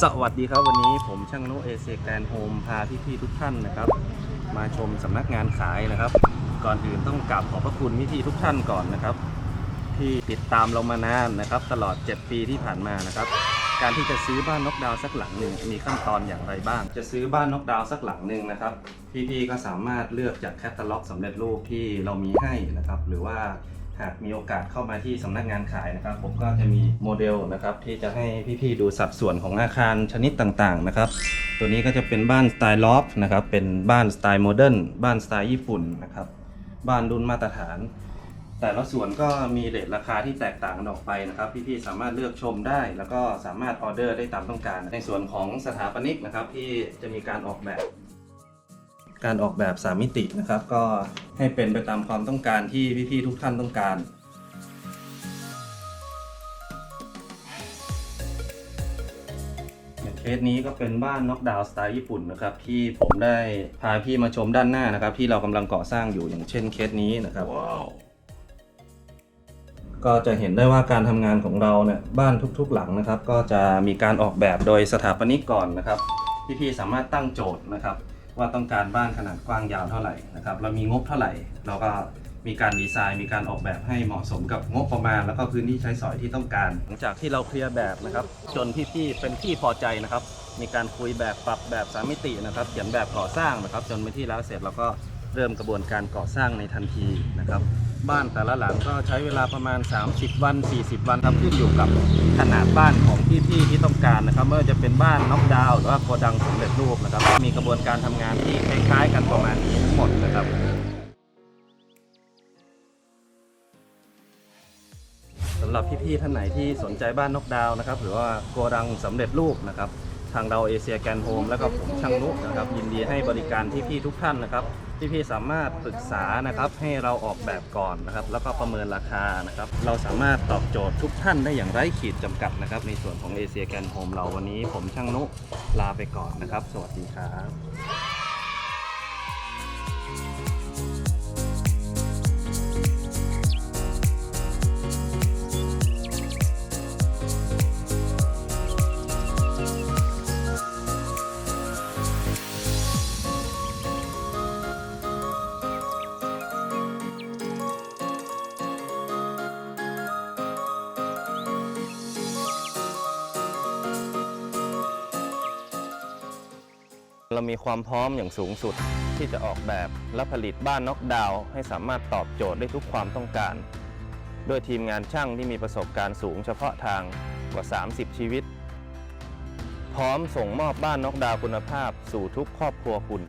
สวัสดีครับวันนี้ผมช่างนุเอเซแกรนโฮมพาพี่ๆทุกท่านนะครับ มาชมสำนักงานขายนะครับ ก่อนอื่นต้องกราบขอบพระคุณพี่ๆทุกท่านก่อนนะครับ ที่ติดตามเรามานานนะครับ ตลอด 7 ปีที่ผ่านมานะครับ การที่จะซื้อบ้านนกดาวสักหลังหนึ่งมีขั้นตอนอย่างไรบ้าง จะซื้อบ้านนกดาวสักหลังหนึ่งนะครับ พี่ๆก็สามารถเลือกจากแคตตาล็อกสำเร็จรูปที่เรามีให้นะครับ หรือว่า หากมีโอกาสเข้ามาที่สำนักงานขายนะครับ ผมก็จะมีโมเดลนะครับที่จะให้พี่ๆดูสัดส่วนของอาคารชนิดต่างๆนะครับ ตัวนี้ก็จะเป็นบ้านสไตล์ลอฟนะครับเป็นบ้านสไตล์โมเดิร์นบ้านสไตล์ญี่ปุ่นนะครับบ้านรุ่นมาตรฐาน แต่ละส่วนก็มีเรทราคาที่แตกต่างกันออกไปนะครับ พี่ๆสามารถเลือกชมได้ แล้วก็สามารถออเดอร์ได้ตามต้องการ ในส่วนของสถาปนิกนะครับที่จะมีการออกแบบ การออกแบบสามมิตินะครับ ก็ให้เป็นไปตามความต้องการที่พี่ๆทุกท่านต้องการอย่างเคสนี้ก็เป็นบ้านน็อกดาวน์สไตล์ญี่ปุ่นนะครับที่ผมได้พาพี่มาชมด้านหน้านะครับ ที่เรากำลังก่อสร้างอยู่อย่างเช่นเคสนี้นะครับก็จะเห็นได้ว่าการทำงานของเราเนี่ยบ้านทุกๆหลังนะครับ ก็จะมีการออกแบบโดยสถาปนิกก่อนนะครับ พี่ๆสามารถตั้งโจทย์นะครับ ว่าต้องการบ้านขนาดกว้างยาวเท่าไหร่นะครับเรามีงบเท่าไหร่ เราก็มีการดีไซน์ มีการออกแบบให้เหมาะสมกับงบประมาณ แล้วก็พื้นที่ใช้สอยที่ต้องการ หลังจากที่เราเคลียร์แบบนะครับ จนพี่ๆเป็นที่พอใจนะครับ มีการคุยแบบปรับแบบสามมิตินะครับ เขียนแบบก่อสร้างนะครับ จนเป็นที่แล้วเสร็จเราก็เริ่มกระบวนการก่อสร้างในทันทีนะครับ บ้านแต่ละหลังก็ใช้เวลาประมาณ 30 วัน 40 วันครับขึ้นอยู่กับขนาดบ้านของพี่ๆที่ต้องการนะครับไม่ว่าจะเป็นบ้านน็อกดาวน์หรือว่าโกดังสำเร็จรูปนะครับ มีกระบวนการทำงานที่คล้ายๆ กันประมาณนี้ทั้งหมดนะครับ สำหรับพี่ๆท่านไหนที่สนใจบ้านนกดาวนะครับ หรือว่าโกดังสำเร็จรูปนะครับ ทางเราเอเชียแกนโฮมแล้วก็ผมช่างนุนะครับยินดีให้บริการพี่ๆทุกท่านนะครับพี่ๆสามารถปรึกษานะครับให้เราออกแบบก่อนนะครับ แล้วก็ประเมินราคานะครับ เราสามารถตอบโจทย์ทุกท่านได้อย่างไร้ขีดจำกัดนะครับ ในส่วนของเอเชียแกนโฮมเราวันนี้ผมช่างนุลาไปก่อนนะครับ สวัสดีครับ เรามีความพร้อมอย่างสูงสุดที่จะออกแบบและผลิตบ้านน็อกดาวน์ให้สามารถตอบโจทย์ได้ทุกความต้องการ โดยทีมงานช่างที่มีประสบการณ์สูงเฉพาะทางกว่า 30 ชีวิต พร้อมส่งมอบบ้านน็อกดาวน์คุณภาพสู่ทุกครอบครัวคุณ